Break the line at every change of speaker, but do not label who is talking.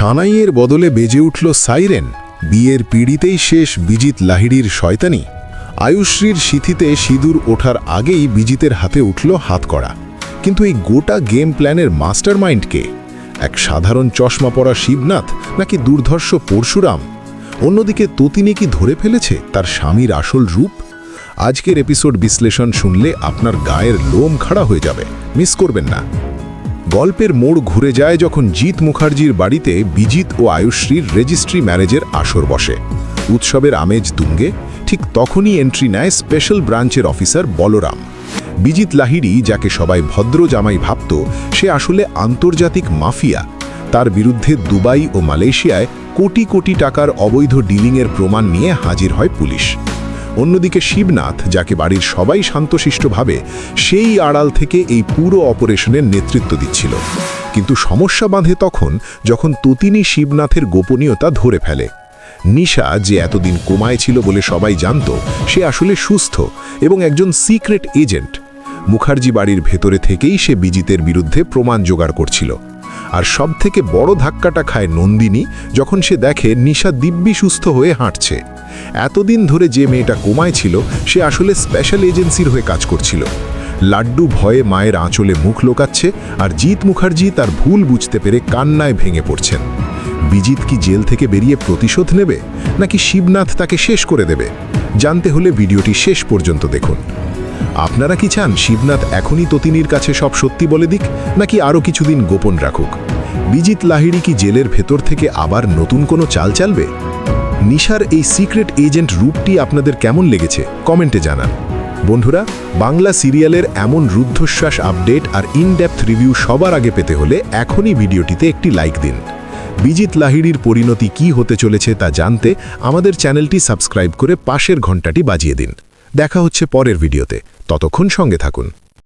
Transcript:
সানাইয়ের বদলে বেজে উঠল সাইরেন। বিয়ের পিড়িতেই শেষ বিজিত লাহিড়ির শয়তানি। আয়ুশ্রীর সিথিতে সিঁদুর ওঠার আগেই বিজিতের হাতে উঠল হাতকড়া। কিন্তু এই গোটা গেম প্ল্যানের মাস্টারমাইন্ড কে এক সাধারণ চশমা পরা শিবনাথ নাকি দুর্ধর্ষ পরশুরাম? অন্যদিকে ততিনী কি ধরে ফেলেছে তার স্বামীর আসল রূপ? আজকের এপিসোড বিশ্লেষণ শুনলে আপনার গায়ের লোম খাড়া হয়ে যাবে। মিস করবেন না। গল্পের মোড় ঘুরে যায় যখন জিৎ মুখার্জির বাড়িতে বিজিত ও আয়ুশ্রীর রেজিস্ট্রি ম্যারেজের আসর বসে। উৎসবের আমেজ তুঙ্গে, ঠিক তখনই এন্ট্রি নেয় স্পেশাল ব্রাঞ্চের অফিসার বলরাম। বিজিত লাহিড়ি, যাকে সবাই ভদ্র জামাই ভাবত, সে আসলে আন্তর্জাতিক মাফিয়া। তার বিরুদ্ধে দুবাই ও মালয়েশিয়ায় কোটি কোটি টাকার অবৈধ ডিলিংয়ের প্রমাণ নিয়ে হাজির হয় পুলিশ। অন্যদিকে শিবনাথ, যাকে বাড়ির সবাই শান্তশিষ্ট ভাবে সেই আড়াল থেকে এই পুরো অপারেশনের নেতৃত্ব দিচ্ছিল। কিন্তু সমস্যা বাঁধে তখন যখন ততিনী শিবনাথের গোপনীয়তা ধরে ফেলে। নিশা যে এতদিন কোমায় ছিল বলে সবাই জানত, সে আসলে সুস্থ এবং একজন সিক্রেট এজেন্ট। মুখার্জি বাড়ির ভেতরে থেকেই সে বিজিতের বিরুদ্ধে প্রমাণ জোগাড় করছিল। আর সবথেকে বড় ধাক্কাটা খায় নন্দিনী যখন সে দেখে নিশা দিব্যি সুস্থ হয়ে হাঁটছে। এতদিন ধরে যে মেয়েটা কোমায় ছিল, সে আসলে স্পেশাল এজেন্সির হয়ে কাজ করছিল। লাড্ডু ভয়ে মায়ের আঁচলে মুখ লোকাচ্ছে আর জিৎ মুখার্জি তার ভুল বুঝতে পেরে কান্নায় ভেঙে পড়ছেন। বিজিত কি জেল থেকে বেরিয়ে প্রতিশোধ নেবে, নাকি শিবনাথ তাকে শেষ করে দেবে? জানতে হলে ভিডিওটি শেষ পর্যন্ত দেখুন। আপনারা কি চান শিবনাথ এখনই ততিনীর কাছে সব সত্যি বলে দিক, নাকি আরও কিছুদিন গোপন রাখুক? বিজিত লাহিড়ি কি জেলের ভেতর থেকে আবার নতুন কোনো চাল চালবে? নিশার এই সিক্রেট এজেন্ট রূপটি আপনাদের কেমন লেগেছে, কমেন্টে জানান। বন্ধুরা, বাংলা সিরিয়ালের এমন রুদ্ধশ্বাস আপডেট আর ইনডেপথ রিভিউ সবার আগে পেতে হলে এখনই ভিডিওটিতে একটি লাইক দিন। বিজিত লাহিড়ির পরিণতি কি হতে চলেছে তা জানতে আমাদের চ্যানেলটি সাবস্ক্রাইব করে পাশের ঘন্টাটি বাজিয়ে দিন। দেখা হচ্ছে পরের ভিডিওতে। ততক্ষণ সঙ্গে থাকুন।